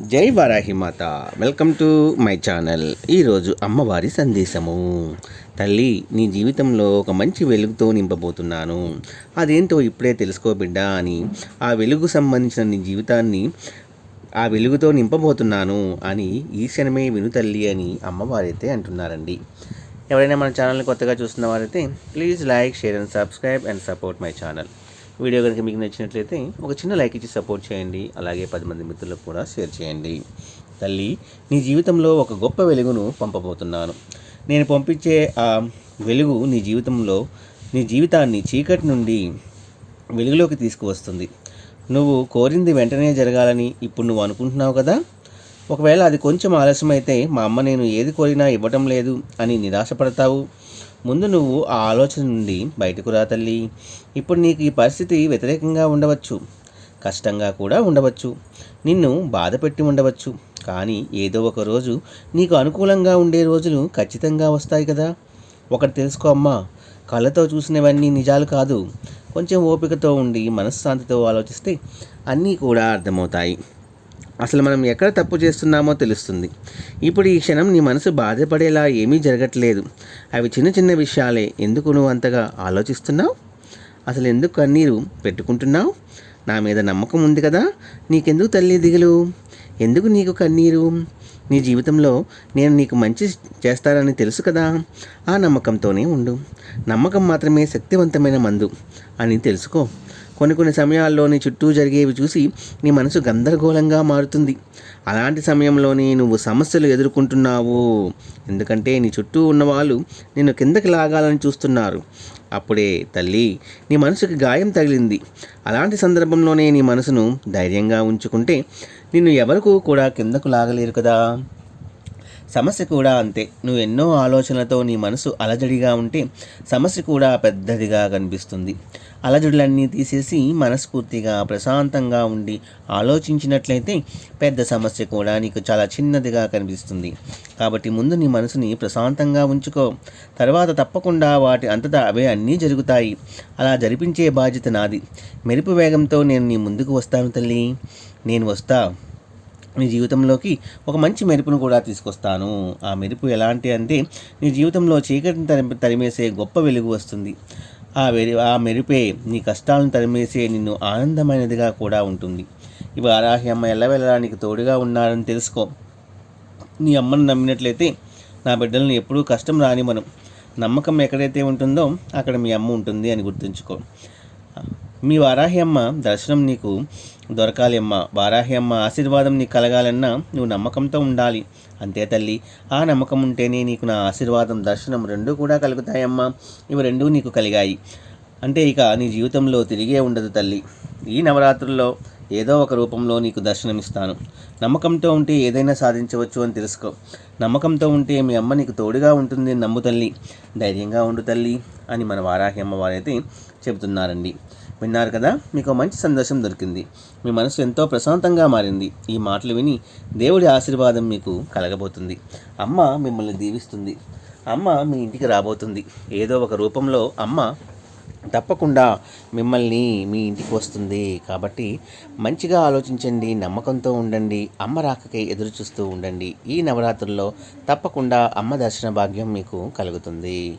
జై Varahi Mata. Welcome to my channel. ఈరోజు అమ్మవారి సందేశము. తల్లి నీ జీవితంలో ఒక మంచి వెలుగుతో నింపబోతున్నాను. అదేంటో ఇప్పుడే తెలుసుకో బిడ్డా అని ఆ వెలుగు సంబంధించిన నీ జీవితాన్ని ఆ వెలుగుతో నింపబోతున్నాను అని ఈ క్షణమే విను తల్లి అని అమ్మవారైతే అంటున్నారండి. ఎవరైనా మన ఛానల్ని కొత్తగా చూస్తున్న వారైతే please like share and subscribe and support my channel. Video కనుక మీకు నచ్చినట్లయితే ఒక చిన్న లైక్ ఇచ్చి సపోర్ట్ చేయండి. అలాగే పది మంది మిత్రులకు కూడా షేర్ చేయండి. తల్లి నీ జీవితంలో ఒక గొప్ప వెలుగును పంపబోతున్నాను. నేను పంపించే ఆ వెలుగు నీ జీవితంలో నీ జీవితాన్ని చీకటి నుండి వెలుగులోకి తీసుకువస్తుంది. నువ్వు కోరింది వెంటనే జరగాలని ఇప్పుడు నువ్వు అనుకుంటున్నావు కదా? ఒకవేళ అది కొంచెం ఆలస్యమైతే మా అమ్మ నేను ఏది కోరినా ఇవ్వటం లేదు అని నిరాశపడతావు. ముందు నువ్వు ఆ ఆలోచన నుండి బయటకు రా తల్లి. ఇప్పుడు నీకు ఈ పరిస్థితి వ్యతిరేకంగా ఉండవచ్చు. కష్టంగా కూడా ఉండవచ్చు. నిన్ను బాధ పెట్టి ఉండవచ్చు. కానీ ఏదో ఒక రోజు నీకు అనుకూలంగా ఉండే రోజులు ఖచ్చితంగా వస్తాయి కదా. ఒకటి తెలుసుకో అమ్మా కళ్ళతో చూసినవన్నీ నిజాలు కాదు. కొంచెం ఓపికతో ఉండి మనశ్శాంతితో ఆలోచిస్తే అన్నీ కూడా అర్థమవుతాయి. అసలు మనం ఎక్కడ తప్పు చేస్తున్నామో తెలుస్తుంది. ఇప్పుడు ఈ క్షణం నీ మనసు బాధపడేలా ఏమీ జరగట్లేదు. అవి చిన్న చిన్న విషయాలే. ఎందుకు నువ్వు అంతగా ఆలోచిస్తున్నావు? అసలు ఎందుకు కన్నీరు పెట్టుకుంటున్నావు? నా మీద నమ్మకం ఉంది కదా. నీకెందుకు తల్లి దిగులు? ఎందుకు నీకు కన్నీరు? నీ జీవితంలో నేను నీకు మంచి చేస్తానని తెలుసు కదా. ఆ నమ్మకంతోనే ఉండు. నమ్మకం మాత్రమే శక్తివంతమైన మందు అని తెలుసుకో. కొన్ని కొన్ని సమయాల్లో నీ చుట్టూ జరిగేవి చూసి నీ మనసు గందరగోళంగా మారుతుంది. అలాంటి సమయంలోనే నువ్వు సమస్యలు ఎదుర్కొంటున్నావు. ఎందుకంటే నీ చుట్టూ ఉన్నవాళ్ళు నిన్ను కిందకి లాగాలని చూస్తున్నారు. అప్పుడే తల్లి నీ మనసుకి గాయం తగిలింది. అలాంటి సందర్భంలోనే నీ మనసును ధైర్యంగా ఉంచుకుంటే నిన్ను ఎవరికూ కూడా కిందకు లాగలేరు కదా. సమస్య కూడా అంతే. నువ్వు ఎన్నో ఆలోచనలతో నీ మనసు అలజడిగా ఉంటే సమస్య కూడా పెద్దదిగా కనిపిస్తుంది. అలజడులన్నీ తీసేసి మనస్ఫూర్తిగా ప్రశాంతంగా ఉండి ఆలోచించినట్లయితే పెద్ద సమస్య కూడా నీకు చాలా చిన్నదిగా కనిపిస్తుంది. కాబట్టి ముందు నీ మనసుని ప్రశాంతంగా ఉంచుకో. తర్వాత తప్పకుండా వాటి అంతటా అవే అన్నీ జరుగుతాయి. అలా జరిపించే బాధ్యత నాది. మెరుపు వేగంతో నేను నీ ముందుకు వస్తాను తల్లి. నేను వస్తా. నీ జీవితంలోకి ఒక మంచి మెరుపును కూడా తీసుకొస్తాను. ఆ మెరుపు ఎలాంటి అంటే నీ జీవితంలో చీకటిని తరి తరిమేసే గొప్ప వెలుగు వస్తుంది. ఆ వెరి ఆ మెరుపే నీ కష్టాలను తరిమేసే నిన్ను ఆనందమైనదిగా కూడా ఉంటుంది. ఇవి ఆరాహి అమ్మ ఎల్లవెల్లలా నీకు తోడుగా ఉన్నారని తెలుసుకో. నీ అమ్మను నమ్మినట్లయితే నా బిడ్డలను ఎప్పుడూ కష్టం రాని మనం నమ్మకం ఎక్కడైతే ఉంటుందో అక్కడ మీ అమ్మ ఉంటుంది అని గుర్తుంచుకో. మీ వారాహి అమ్మ దర్శనం నీకు దొరకాలి అమ్మ వారాహి అమ్మ ఆశీర్వాదం నీకు కలగాలన్నా నువ్వు నమ్మకంతో ఉండాలి. అంతే తల్లి ఆ నమ్మకం ఉంటేనే నీకు నా ఆశీర్వాదం దర్శనం రెండూ కూడా కలుగుతాయమ్మా. ఇవి రెండూ నీకు కలిగాయి. అంటే ఇక నీ జీవితంలో తిరిగే ఉండదు తల్లి. ఈ నవరాత్రుల్లో ఏదో ఒక రూపంలో నీకు దర్శనమిస్తాను. నమ్మకంతో ఉంటే ఏదైనా సాధించవచ్చు అని తెలుసుకో. నమ్మకంతో ఉంటే మీ అమ్మ నీకు తోడుగా ఉంటుంది నమ్ము తల్లి. ధైర్యంగా ఉండు తల్లి అని మన వారాహి అమ్మవారైతే చెబుతున్నారండి. విన్నారు కదా? మీకు మంచి సందేశం దొరికింది. మీ మనసు ఎంతో ప్రశాంతంగా మారింది. ఈ మాటలు విని దేవుడి ఆశీర్వాదం మీకు కలగబోతుంది. అమ్మ మిమ్మల్ని దీవిస్తుంది. అమ్మ మీ ఇంటికి రాబోతుంది. ఏదో ఒక రూపంలో అమ్మ తప్పకుండా మిమ్మల్ని మీ ఇంటికి వస్తుంది. కాబట్టి మంచిగా ఆలోచించండి నమ్మకంతో ఉండండి అమ్మ రాకకై ఎదురు చూస్తూ ఉండండి. ఈ నవరాత్రుల్లో తప్పకుండా అమ్మ దర్శన భాగ్యం మీకు కలుగుతుంది.